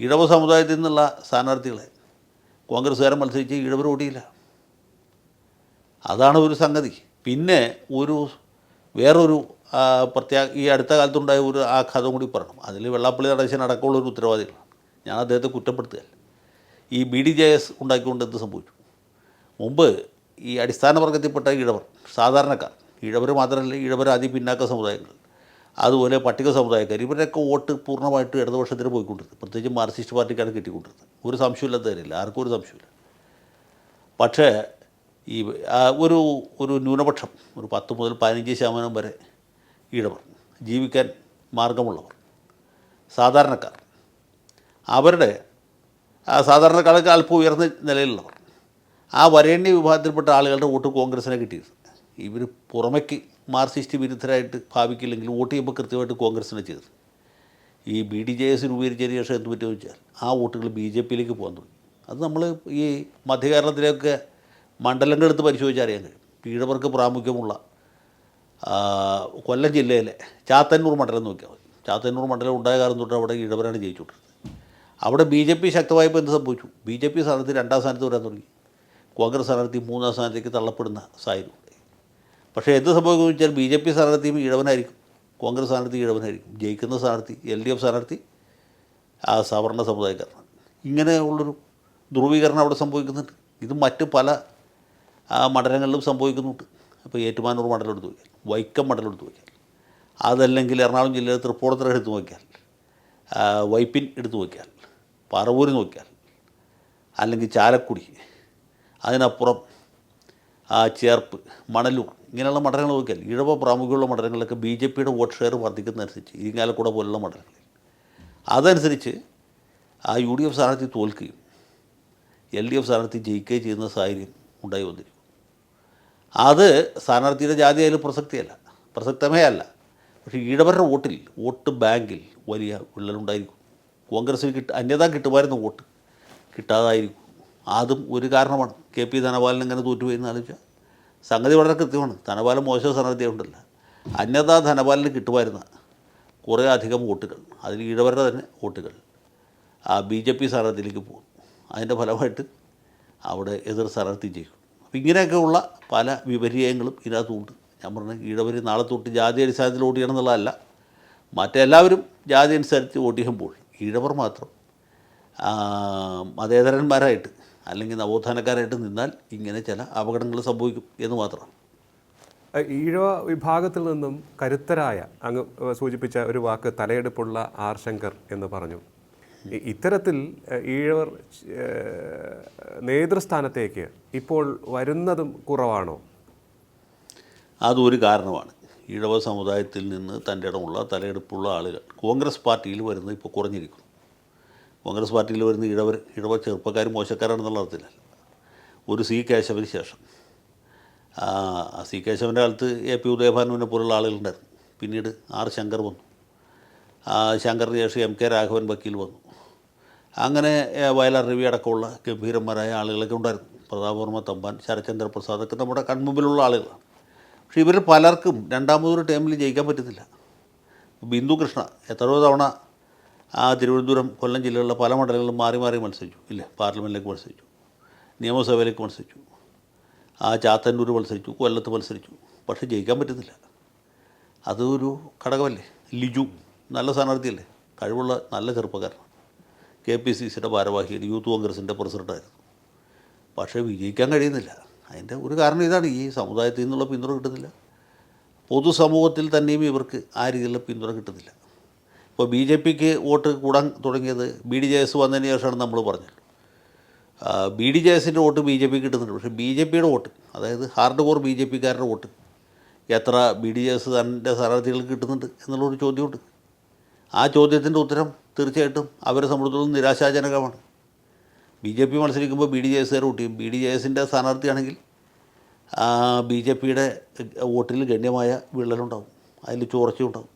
ഇടവ സമുദായത്തിൽ നിന്നുള്ള സ്ഥാനാർത്ഥികളെ കോൺഗ്രസ്സുകാരൻ മത്സരിച്ച് ഇടവർ ഓടിയില്ല അതാണ് ഒരു സംഗതി. പിന്നെ ഒരു വേറൊരു പ്രത്യേക ഈ അടുത്ത കാലത്തുണ്ടായ ഒരു ആഘാതം കൂടി പറയണം. അതിൽ വെള്ളാപ്പള്ളി നടേശൻ അടക്കമുള്ള ഒരു ഉത്തരവാദികളാണ്. ഞാൻ അദ്ദേഹത്തെ കുറ്റപ്പെടുത്തുകയല്ല. ഈ ബി ഡി ജെ എസ് ഉണ്ടാക്കിക്കൊണ്ട് എന്ത് സംഭവിച്ചു? മുമ്പ് ഈ അടിസ്ഥാന വർഗത്തിൽപ്പെട്ട ഇഴവർ സാധാരണക്കാർ ഇഴവർ മാത്രമല്ല ഇഴവർ അതി പിന്നാക്ക സമുദായങ്ങൾ. അതുപോലെ പട്ടിക സമുദായക്കാർ ഇവരുടെയൊക്കെ വോട്ട് പൂർണമായിട്ട് ഇടതുപക്ഷത്തിന് പോയിക്കൊണ്ടിരുന്നത് പ്രത്യേകിച്ച് മാർക്സിസ്റ്റ് പാർട്ടിക്കാണ് കിട്ടിക്കൊണ്ടിരുന്നത്. ഒരു സംശയമില്ലാത്ത കാര്യമില്ല. ആർക്കും ഒരു സംശയമില്ല പക്ഷേ ഈ ഒരു ഒരു ന്യൂനപക്ഷം ഒരു പത്ത് മുതൽ പതിനഞ്ച് ശതമാനം വരെ ഈഴവർ ജീവിക്കാൻ മാർഗമുള്ളവർ സാധാരണക്കാർ അവരുടെ സാധാരണക്കാർക്ക് അല്പം ഉയർന്ന നിലയിലുള്ളവർ ആ വരേണ്യ വിഭാഗത്തിൽപ്പെട്ട ആളുകളുടെ വോട്ട് കോൺഗ്രസ്സിനെ കിട്ടിയിരുന്നു ഇവർ പുറമേക്ക് മാർക്സിസ്റ്റ് വിരുദ്ധരായിട്ട് ഭാവിക്കില്ലെങ്കിൽ വോട്ട് ചെയ്യുമ്പോൾ കൃത്യമായിട്ട് കോൺഗ്രസിനെ ചെയ്തു. ഈ ബി ഡി ജെ എസ് രൂപീകരിച്ചതിന് ശേഷം എന്ത് പറ്റുമെന്ന് വെച്ചാൽ ആ വോട്ടുകൾ ബി ജെ പിയിലേക്ക് പോകാൻ തുടങ്ങി. അത് നമ്മൾ ഈ മധ്യകേരളത്തിലേക്ക് മണ്ഡലങ്ങൾ എടുത്ത് പരിശോധിച്ചാൽ അറിയാൻ കഴിയും. പീഴവർക്ക് പ്രാമുഖ്യമുള്ള കൊല്ലം ജില്ലയിലെ ചാത്തന്നൂർ മണ്ഡലം നോക്കിയാൽ മതി. ചാത്തന്നൂർ മണ്ഡലം ഉണ്ടായ കാലം തൊട്ട് അവിടെ ഇടവരാണ് ജയിച്ചുകൊണ്ടിരുന്നത്. അവിടെ ബി ജെ പി ശക്തമായപ്പോൾ എന്ത് സംഭവിച്ചു? ബി ജെ പി സ്ഥാനത്ത് രണ്ടാം സ്ഥാനത്ത് വരാൻ തുടങ്ങി. കോൺഗ്രസ് സ്ഥാനാർത്ഥി മൂന്നാം സ്ഥാനത്തേക്ക് തള്ളപ്പെടുന്ന സാഹചര്യം. പക്ഷേ എന്ത് സംഭവിക്കുന്നു വെച്ചാൽ ബി ജെ പി സ്ഥാനാർത്ഥിയും ഇടവനായിരിക്കും കോൺഗ്രസ് സ്ഥാനാർത്ഥി ഇടവനായിരിക്കും ജയിക്കുന്ന സ്ഥാനാർത്ഥി എൽ ഡി എഫ് സ്ഥാനാർത്ഥി ആ സവർണ സമുദായക്കാരനാണ്. ഇങ്ങനെയുള്ളൊരു ധ്രുവീകരണം അവിടെ സംഭവിക്കുന്നുണ്ട്. ഇത് മറ്റ് പല മണ്ഡലങ്ങളിലും സംഭവിക്കുന്നുണ്ട്. അപ്പോൾ ഏറ്റുമാനൂർ മണ്ഡലം എടുത്ത് നോക്കിയാൽ വൈക്കം മണ്ഡലം എടുത്ത് നോക്കിയാൽ അതല്ലെങ്കിൽ എറണാകുളം ജില്ലയിലെ തൃപ്പൂണിത്തുറ എടുത്ത് നോക്കിയാൽ വൈപ്പിൻ എടുത്ത് നോക്കിയാൽ പറവൂർ നോക്കിയാൽ അല്ലെങ്കിൽ ചാലക്കുടി അതിനപ്പുറം ചേർപ്പ് മണലൂർ ഇങ്ങനെയുള്ള മണ്ഡലങ്ങൾ നോക്കിയാൽ ഇഴവ പ്രാമുഖ്യമുള്ള മണ്ഡലങ്ങളിലൊക്കെ ബി ജെ പിയുടെ വോട്ട് ഷെയർ വർദ്ധിക്കുന്നതനുസരിച്ച് ഇരിങ്ങാലക്കുട പോലുള്ള മണ്ഡലങ്ങളിൽ. അതനുസരിച്ച് ആ യു ഡി എഫ് സ്ഥാനാർത്ഥി തോൽക്കുകയും എൽ ഡി എഫ് സ്ഥാനാർത്ഥി ജയിക്കുകയും ചെയ്യുന്ന സാഹചര്യം ഉണ്ടായി വന്നിരിക്കും. അത് സ്ഥാനാർത്ഥിയുടെ ജാതി അതിൽ പ്രസക്തിയല്ല പ്രസക്തമേ അല്ല. പക്ഷേ ഈഴവരുടെ വോട്ടിൽ വോട്ട് ബാങ്കിൽ വലിയ വിള്ളലുണ്ടായിരിക്കും. കോൺഗ്രസ്സിൽ കിട്ട അന്യത കിട്ടുമായിരുന്ന വോട്ട് കിട്ടാതായിരിക്കും. അതും ഒരു കാരണമാണ്. കെ പി ധനപാലൻ എങ്ങനെ തോറ്റുപോയി എന്ന് ആലോചിച്ചാൽ സംഗതി വളരെ കൃത്യമാണ്. ധനപാലൻ മോശം സ്ഥാനാർത്ഥിയുണ്ടല്ല അന്യതാ ധനപാലിന് കിട്ടുമായിരുന്ന കുറേ അധികം വോട്ടുകൾ. അതിൽ ഈഴവരുടെ തന്നെ വോട്ടുകൾ. ആ ബി ജെ പി സ്ഥാനാർത്ഥിയിലേക്ക് പോകും. അതിന്റെ ഫലമായിട്ട് അവിടെ എതിർ സ്ഥാനാർത്ഥി ജയിക്കും. അപ്പം ഇങ്ങനെയൊക്കെയുള്ള പല വിപര്യങ്ങളും ഇതിനകത്തുണ്ട് ഞാൻ പറഞ്ഞ ഈഴവർ നാളെ തൊട്ട് ജാതി അടിസ്ഥാനത്തിൽ വോട്ട് ചെയ്യണം എന്നുള്ളതല്ല മറ്റെല്ലാവരും ജാതി അനുസരിച്ച് വോട്ട് ചെയ്യുമ്പോൾ ഈഴവർ മാത്രം മതേതരന്മാരായിട്ട് അല്ലെങ്കിൽ നവോത്ഥാനക്കാരായിട്ട് നിന്നാൽ ഇങ്ങനെ ചില അപകടങ്ങൾ സംഭവിക്കും എന്ന് മാത്രം. ഈഴവ വിഭാഗത്തിൽ നിന്നും കരുത്തരായ അങ്ങ് സൂചിപ്പിച്ച ഒരു വാക്ക് തലയെടുപ്പുള്ള ആർ ശങ്കർ എന്ന് പറഞ്ഞു. ഇത്തരത്തിൽ ഈഴവർ നേതൃസ്ഥാനത്തേക്ക് ഇപ്പോൾ വരുന്നതും കുറവാണോ? അതൊരു കാരണമാണ്. ഈഴവ സമുദായത്തിൽ നിന്ന് തന്റെ ഇടമുള്ള തലയെടുപ്പുള്ള ആളുകൾ കോൺഗ്രസ് പാർട്ടിയിൽ വരുന്നത് ഇപ്പോൾ കുറഞ്ഞിരിക്കുന്നു. കോൺഗ്രസ് പാർട്ടിയിൽ വരുന്ന ഇഴവർ ഇഴവ ചെറുപ്പക്കാരും മോശക്കാരാണെന്നുള്ള അർത്ഥത്തിലല്ല. ഒരു സി കേശവന് ശേഷം. സി കേശവന്റെ കാലത്ത് എ പി ഉദയഭാനുവിനെ പോലുള്ള ആളുകളുണ്ടായിരുന്നു. പിന്നീട് ആർ ശങ്കർ വന്നു. ശങ്കറിന് ശേഷം എം കെ രാഘവൻ വക്കീൽ വന്നു. അങ്ങനെ വയലാർ രവി അടക്കമുള്ള ഗംഭീരന്മാരായ ആളുകളൊക്കെ ഉണ്ടായിരുന്നു. പ്രതാപവർമ്മ തമ്പാൻ ശരചന്ദ്ര പ്രസാദ് ഒക്കെ നമ്മുടെ കൺമുമ്പിലുള്ള ആളുകളാണ്. പക്ഷേ ഇവരിൽ പലർക്കും രണ്ടാമതൊരു ടൈമിൽ ജയിക്കാൻ പറ്റുന്നില്ല ബിന്ദു കൃഷ്ണ എത്രയോ തവണ ആ തിരുവനന്തപുരം കൊല്ലം ജില്ലകളിലെ പല മണ്ഡലങ്ങളിലും മാറി മാറി മത്സരിച്ചു. ഇല്ല പാർലമെന്റിലേക്ക് മത്സരിച്ചു. നിയമസഭയിലേക്ക് മത്സരിച്ചു. ആ ചാത്തന്നൂർ മത്സരിച്ചു കൊല്ലത്ത് മത്സരിച്ചു. പക്ഷേ ജയിക്കാൻ പറ്റുന്നില്ല. അതൊരു ഘടകമല്ലേ? ലിജു നല്ല സ്ഥാനാർത്ഥിയല്ലേ? കഴിവുള്ള നല്ല ചെറുപ്പക്കാരനാണ് കെ പി സി സിയുടെ ഭാരവാഹിയാണ്. യൂത്ത് കോൺഗ്രസിന്റെ പ്രസിഡന്റായിരുന്നു പക്ഷേ വിജയിക്കാൻ കഴിയുന്നില്ല. അതിന്റെ ഒരു കാരണം ഇതാണ്. ഈ സമുദായത്തിൽ നിന്നുള്ള പിന്തുണ കിട്ടുന്നില്ല. പൊതുസമൂഹത്തിൽ തന്നെയും ഇവർക്ക് ആ രീതിയിലുള്ള പിന്തുണ കിട്ടുന്നില്ല. ഇപ്പോൾ ബി ജെ പിക്ക് വോട്ട് കൂടാൻ തുടങ്ങിയത് ബി ഡി ജെ എസ് വന്നതിന് ശേഷമാണ് നമ്മൾ പറഞ്ഞത്. ബി ഡി ജെ എസിന്റെ വോട്ട് ബി ജെ പി കിട്ടുന്നുണ്ട്. പക്ഷേ ബി ജെ പിയുടെ വോട്ട് അതായത് ഹാർഡ് കോർ ബി ജെ പിക്കാരുടെ വോട്ട് എത്ര ബി ഡി ജെ എസ് തന്റെ സ്ഥാനാർത്ഥികൾക്ക് കിട്ടുന്നുണ്ട് എന്നുള്ളൊരു ചോദ്യമുണ്ട്. ആ ചോദ്യത്തിന്റെ ഉത്തരം തീർച്ചയായിട്ടും അവരെ സംബന്ധിച്ചിടത്തോളം നിരാശാജനകമാണ്. ബി ജെ പി മത്സരിക്കുമ്പോൾ ബി ഡി ജെ എസുകാർ വോട്ട് ചെയ്യും. ബി ഡി ജെ എസിന്റെ സ്ഥാനാർത്ഥിയാണെങ്കിൽ ബി ജെ പിയുടെ വോട്ടിൽ ഗണ്യമായ വിള്ളലുണ്ടാവും. അതിൽ ചോർച്ചയുണ്ടാവും.